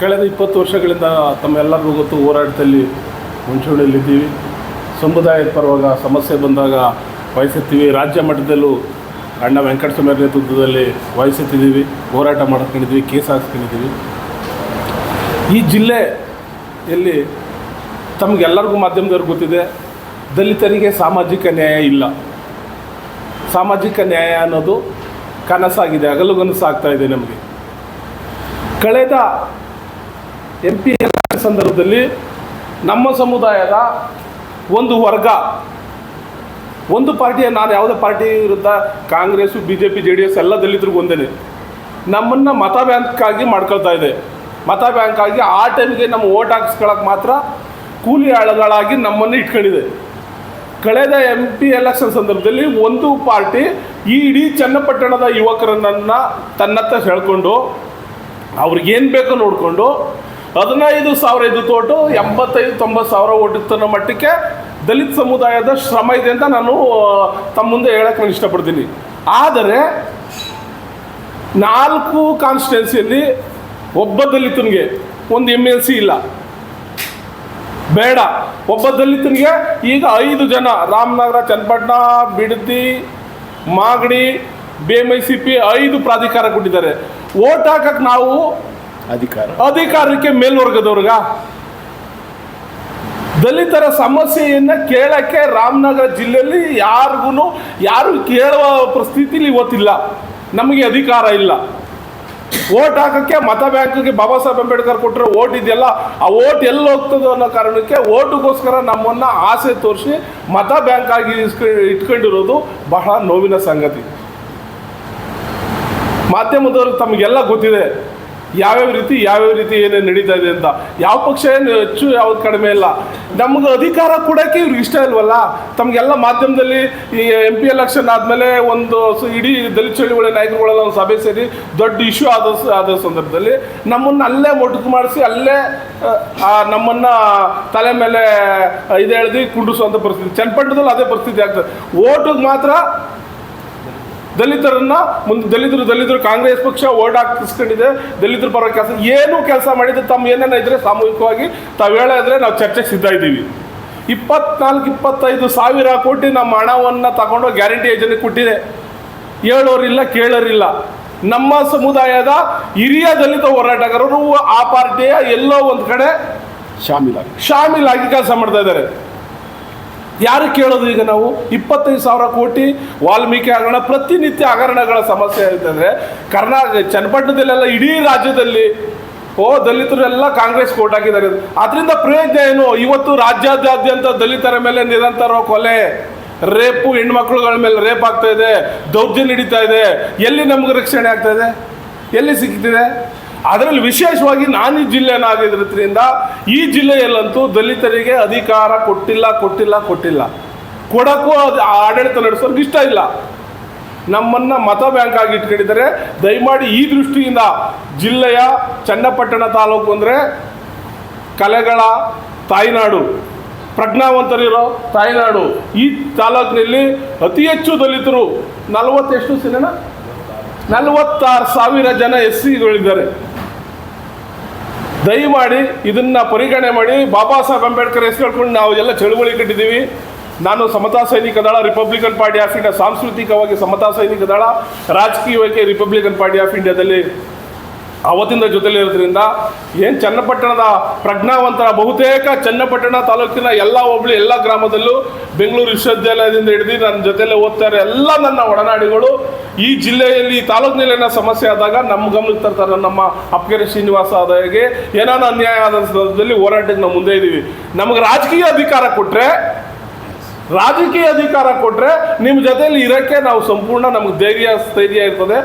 ಕಳೆದ ಇಪ್ಪತ್ತು ವರ್ಷಗಳಿಂದ ತಮ್ಮೆಲ್ಲರಿಗೂ ಗೊತ್ತು ಹೋರಾಟದಲ್ಲಿ ಮುಂಚೂಣಿಯಲ್ಲಿದ್ದೀವಿ. ಸಮುದಾಯದ ಪರವಾಗ ಸಮಸ್ಯೆ ಬಂದಾಗ ವಹಿಸುತ್ತೀವಿ ರಾಜ್ಯ ಮಟ್ಟದಲ್ಲೂ ಅಣ್ಣ ವೆಂಕಟಸ್ವಾಮಿ ಅವ್ರ ನೇತೃತ್ವದಲ್ಲಿ ವಹಿಸುತ್ತಿದ್ದೀವಿ ಹೋರಾಟ ಮಾಡ್ಕೊಂಡಿದ್ದೀವಿ. ಕೇಸ್ ಹಾಕ್ಸ್ಕೊಂಡಿದ್ದೀವಿ. ಈ ಜಿಲ್ಲೆಯಲ್ಲಿ ತಮಗೆಲ್ಲರಿಗೂ ಮಾಧ್ಯಮದವ್ರಿಗೆ ಗೊತ್ತಿದೆ, ದಲಿತರಿಗೆ ಸಾಮಾಜಿಕ ನ್ಯಾಯ ಇಲ್ಲ. ಸಾಮಾಜಿಕ ನ್ಯಾಯ ಅನ್ನೋದು ಕನಸಾಗಿದೆ ಹಗಲುಗನಸಾಗ್ತಾ ಇದೆ ನಮಗೆ. ಕಳೆದ ಎಂ ಪಿ ಸಂದರ್ಭದಲ್ಲಿ ನಮ್ಮ ಸಮುದಾಯದ ಒಂದು ವರ್ಗ, ಒಂದು ಪಾರ್ಟಿಯ ನಾನು ಯಾವುದೇ ಪಾರ್ಟಿ ವಿರುದ್ಧ Congress B J P J D S ಎಲ್ಲ ದಲಿತರಿಗೂ ಒಂದೇ ನಮ್ಮನ್ನು ಮತ ಮಾಡ್ಕೊಳ್ತಾ ಇದೆ. ಮತ ಬ್ಯಾಂಕಾಗಿ ಆ ಟೈಮ್ಗೆ ನಮ್ಮ ಓಟ್ ಹಾಕ್ಸ್ಕೊಳಕ್ಕೆ ಮಾತ್ರ ಕೂಲಿ ಆಳುಗಳಾಗಿ ನಮ್ಮನ್ನು ಇಟ್ಕೊಂಡಿದೆ. ಕಳೆದ ಎಂ ಪಿ ಎಲೆಕ್ಷನ್ ಸಂದರ್ಭದಲ್ಲಿ ಒಂದು ಪಾರ್ಟಿ ಈ ಇಡೀ ಚನ್ನಪಟ್ಟಣದ ಯುವಕರನ್ನ ತನ್ನತ್ತ ಸೆಳ್ಕೊಂಡು ಅವ್ರಿಗೇನು ಬೇಕೋ ನೋಡಿಕೊಂಡು ಹದಿನೈದು ಸಾವಿರ ಇದು ತೋಟು, ಎಂಬತ್ತೈದು, ತೊಂಬತ್ತು ಸಾವಿರ ಓಟುತ್ತನ್ನೋ ಮಟ್ಟಕ್ಕೆ ದಲಿತ ಸಮುದಾಯದ ಶ್ರಮ ಇದೆ ಅಂತ ನಾನು ತಮ್ಮ ಮುಂದೆ ಹೇಳಕ್ಕೆ ನಾನು ಇಷ್ಟಪಡ್ತೀನಿ. ಆದರೆ, ನಾಲ್ಕು ಕಾನ್ಸ್ಟಿಟ್ಯೂನ್ಸಿಯಲ್ಲಿ ಒಬ್ಬ ದಲಿತನಿಗೆ ಒಂದು ಎಂ ಎಲ್ ಸಿ ಇಲ್ಲ. ಬೇಡ. ಒಬ್ಬ ದಲಿತನಿಗೆ ಈಗ ಐದು ಜನ, Ramanagara, Channapatna, Bidadi, Magadi B M I C P ಐದು ಪ್ರಾಧಿಕಾರ ಕೊಟ್ಟಿದ್ದಾರೆ. ಓಟ್ ಹಾಕಕ್ಕೆ ನಾವು ಅಧಿಕಾರ. ಅಧಿಕಾರಕ್ಕೆ ಮೇಲ್ವರ್ಗದವ್ರಿಗ? ದಲಿತರ ಸಮಸ್ಯೆಯನ್ನು ಕೇಳಕ್ಕೆ ರಾಮನಗರ ಜಿಲ್ಲೆಯಲ್ಲಿ ಯಾರಿಗೂ ಯಾರು ಕೇಳುವ ಪರಿಸ್ಥಿತಿಲಿ ಇವತ್ತಿಲ್ಲ. ನಮಗೆ ಅಧಿಕಾರ ಇಲ್ಲ. ಓಟ್ ಹಾಕೋಕ್ಕೆ ಮತ ಬ್ಯಾಂಕ್ಗೆ ಬಾಬಾ ಸಾಹೇಬ್ ಅಂಬೇಡ್ಕರ್ ಕೊಟ್ಟರೆ ಓಟ್ ಇದೆಯಲ್ಲ, ಆ ಓಟ್ ಎಲ್ಲಿ ಹೋಗ್ತದೋ ಅನ್ನೋ ಕಾರಣಕ್ಕೆ ಓಟುಗೋಸ್ಕರ ನಮ್ಮನ್ನು ಆಸೆ ತೋರಿಸಿ ಮತ ಬ್ಯಾಂಕ್ ಆಗಿ ಇಟ್ಕೊಂಡಿರೋದು ಬಹಳ ನೋವಿನ ಸಂಗತಿ. ಮಾಧ್ಯಮದವ್ರಿಗೆ ತಮಗೆಲ್ಲ ಗೊತ್ತಿದೆ. ಯಾವ್ಯಾವ ರೀತಿ ಯಾವ್ಯಾವ ರೀತಿ ಏನೇನು ನಡೀತಾ ಇದೆ ಅಂತ. ಯಾವ ಪಕ್ಷ ಏನು ಹೆಚ್ಚು, ಯಾವ್ದು ಕಡಿಮೆ ಇಲ್ಲ. ನಮ್ಗೆ ಅಧಿಕಾರ ಕೊಡೋಕ್ಕೆ ಇವ್ರಿಗೆ ಇಷ್ಟ ಇಲ್ವಲ್ಲ? ತಮಗೆಲ್ಲ ಮಾಧ್ಯಮದಲ್ಲಿ ಈ ಎಂ ಪಿ ಎಲೆಕ್ಷನ್ ಆದಮೇಲೆ ಒಂದು ಇಡೀ ದಲಿತ ಚಳುವಳಿ ನಾಯಕರುಗಳೆಲ್ಲ ಒಂದು ಸಭೆ ಸೇರಿ ದೊಡ್ಡ ಇಶ್ಯೂ ಆದ ಆದ ಸಂದರ್ಭದಲ್ಲಿ ನಮ್ಮನ್ನು ಅಲ್ಲೇ ಮೊಟಕು ಮಾಡಿಸಿ ಅಲ್ಲೇ ನಮ್ಮನ್ನ ತಲೆ ಮೇಲೆ ಇದು ಹೇಳಿದು ಕುಂಡಿಸುವಂಥ ಪರಿಸ್ಥಿತಿ. ಚನ್ನಪಟ್ಟಣದಲ್ಲಿ ಅದೇ ಪರಿಸ್ಥಿತಿ ಆಗ್ತದೆ. ಓಟಿಗೆ ಮಾತ್ರ ದಲಿತರನ್ನ ಮುಂದೆ ದಲಿತರು ದಲಿತರು ಕಾಂಗ್ರೆಸ್ ಪಕ್ಷ ಓಟ್ ಹಾಕಿಸ್ಕೊಂಡಿದೆ ದಲಿತರ ಪರ ಕೆಲಸ ಏನು ಕೆಲಸ ಮಾಡಿದ್ರೆ ತಮ್ಮ ಏನೇನ ಇದ್ರೆ ಸಾಮೂಹಿಕವಾಗಿ ತಾವು ಹೇಳಿದ್ರೆ ನಾವು ಚರ್ಚೆಗೆ ಸಿದ್ಧ ಇದ್ದೀವಿ. ಇಪ್ಪತ್ನಾಲ್ಕು ಇಪ್ಪತ್ತೈದು ಸಾವಿರ ಕೋಟಿ ನಮ್ಮ ಹಣವನ್ನು ತಗೊಂಡು ಗ್ಯಾರಂಟಿ ಯೋಜನೆ ಕೊಟ್ಟಿದೆ. ಹೇಳೋರಿಲ್ಲ ಕೇಳೋರಿಲ್ಲ. ನಮ್ಮ ಸಮುದಾಯದ ಹಿರಿಯ ದಲಿತ ಹೋರಾಟಗಾರರು ಆ ಪಾರ್ಟಿಯ ಎಲ್ಲೋ ಒಂದು ಕಡೆ ಶಾಮೀಲಾಗಿ. ಶಾಮೀಲಾಗಿ ಕೆಲಸ ಮಾಡ್ತಾ ಇದ್ದಾರೆ. ಯಾರು ಕೇಳೋದು ಈಗ ನಾವು? ಇಪ್ಪತ್ತೈದು ಸಾವಿರ ಕೋಟಿ ವಾಲ್ಮೀಕಿ ಹಗರಣ ಪ್ರತಿನಿತ್ಯ ಹಗರಣಗಳ ಸಮಸ್ಯೆ ಆಯ್ತಂದರೆ ಕರ್ನಾಟಕ, ಚನ್ನಪಟ್ಟಣದಲ್ಲೆಲ್ಲ ಇಡೀ ರಾಜ್ಯದಲ್ಲಿ, ಓ, ದಲಿತರೆಲ್ಲ ಕಾಂಗ್ರೆಸ್ ಕೋಟ್ ಹಾಕಿದ್ದಾರೆ. ಅದರಿಂದ ಪ್ರಯೋಜನ ಏನು? ಇವತ್ತು ರಾಜ್ಯಾದ್ಯಂತ ದಲಿತರ ಮೇಲೆ ನಿರಂತರ ಕೊಲೆ, ರೇಪು ಹೆಣ್ಮಕ್ಳುಗಳ ಮೇಲೆ ರೇಪ್ ಆಗ್ತಾ ಇದೆ, ದೌರ್ಜನ್ಯ ನಡೀತಾ ಇದೆ. ಎಲ್ಲಿ ನಮ್ಗೆ ರಕ್ಷಣೆ ಆಗ್ತಾ ಇದೆ? ಎಲ್ಲಿ ಸಿಗ್ತಿದೆ ಅದರಲ್ಲಿ ವಿಶೇಷವಾಗಿ ನಾನಿ ಜಿಲ್ಲೆನಾಗಿದ್ದರಿಂದ ಈ ಜಿಲ್ಲೆಯಲ್ಲಂತೂ ದಲಿತರಿಗೆ ಅಧಿಕಾರ ಕೊಟ್ಟಿಲ್ಲ ಕೊಟ್ಟಿಲ್ಲ ಕೊಟ್ಟಿಲ್ಲ. ಕೊಡಕ್ಕೂ ಅದು ಆಡಳಿತ ನಡೆಸೋರ್ಗೆ ಇಷ್ಟ ಇಲ್ಲ. ನಮ್ಮನ್ನ ಮತ ಬ್ಯಾಂಕ್ ಆಗಿ ಇಟ್ಕೊಂಡಿದ್ದಾರೆ. ದಯಮಾಡಿ ಈ ದೃಷ್ಟಿಯಿಂದ ಜಿಲ್ಲೆಯ ಚನ್ನಪಟ್ಟಣ ತಾಲೂಕು ಅಂದರೆ ಕಲೆಗಳ ತಾಯ್ನಾಡು, ಪ್ರಜ್ಞಾವಂತರಿರೋ ತಾಯ್ನಾಡು. ಈ ತಾಲೂಕಿನಲ್ಲಿ ಅತಿ ಹೆಚ್ಚು ದಲಿತರು ನಲವತ್ತೆಷ್ಟು ಸಿನಿಮಾ? ನಲವತ್ತಾರು ಸಾವಿರ ಜನ ಎಸ್ ಸಿಗಳಿದ್ದಾರೆ ದಯಮಾಡಿ ಇದನ್ನು ಪರಿಗಣನೆ ಮಾಡಿ ಬಾಬಾ ಸಾಹೇಬ್ ಅಂಬೇಡ್ಕರ್ ಹೆಸರು ನಾವು ಎಲ್ಲ ಚಳುವಳಿ ಕಟ್ಟಿದ್ದೀವಿ. ನಾನು ಸಮತಾ ಸೈನಿಕ ದಳ ರಿಪಬ್ಲಿಕನ್ ಪಾರ್ಟಿ ಆಫ್ ಇಂಡಿಯಾ ಸಾಂಸ್ಕೃತಿಕವಾಗಿ ಸಮತಾ ಸೈನಿಕ ದಳ, ರಾಜಕೀಯವಾಗಿ ರಿಪಬ್ಲಿಕನ್ ಪಾರ್ಟಿ ಆಫ್ ಇಂಡಿಯಾದಲ್ಲಿ ಅವತ್ತಿಂದ ಜೊತೆಲಿ ಇರೋದ್ರಿಂದ ಏನು ಚನ್ನಪಟ್ಟಣದ ಪ್ರಜ್ಞಾವಂತರ ಬಹುತೇಕ ಚನ್ನಪಟ್ಟಣ ತಾಲೂಕಿನ ಎಲ್ಲ ಹೋಬಳಿ, ಎಲ್ಲ ಗ್ರಾಮದಲ್ಲೂ ಬೆಂಗಳೂರು ವಿಶ್ವವಿದ್ಯಾಲಯದಿಂದ ಹಿಡಿದು ನನ್ನ ಜೊತೆಲೆ ಓದ್ತಾರೆ ಎಲ್ಲ ನನ್ನ ಒಡನಾಡಿಗಳು. ಈ ಜಿಲ್ಲೆಯಲ್ಲಿ, ಈ ತಾಲೂಕಿನಲ್ಲಿ ಏನೋ ಸಮಸ್ಯೆ ಆದಾಗ ನಮ್ಮ ಗಮನಕ್ಕೆ ತರ್ತಾರೆ ನಮ್ಮ ಅಪ್ಪಗೆರೆ ಶ್ರೀನಿವಾಸ ಆದಾಯಗೆ ಏನಾನ ಅನ್ಯಾಯ ಆದ ಸಂದರ್ಭದಲ್ಲಿ ಹೋರಾಟಕ್ಕೆ ನಾವು ಮುಂದೆ ಇದ್ದೀವಿ. ನಮಗೆ ರಾಜಕೀಯ ಅಧಿಕಾರ ಕೊಟ್ಟರೆ ರಾಜಕೀಯ ಅಧಿಕಾರ ಕೊಟ್ಟರೆ ನಿಮ್ಮ ಜೊತೆಯಲ್ಲಿ ಇರೋಕ್ಕೆ ನಾವು ಸಂಪೂರ್ಣ ನಮಗೆ ಧೈರ್ಯ, ಸ್ಥೈರ್ಯ ಇರ್ತದೆ.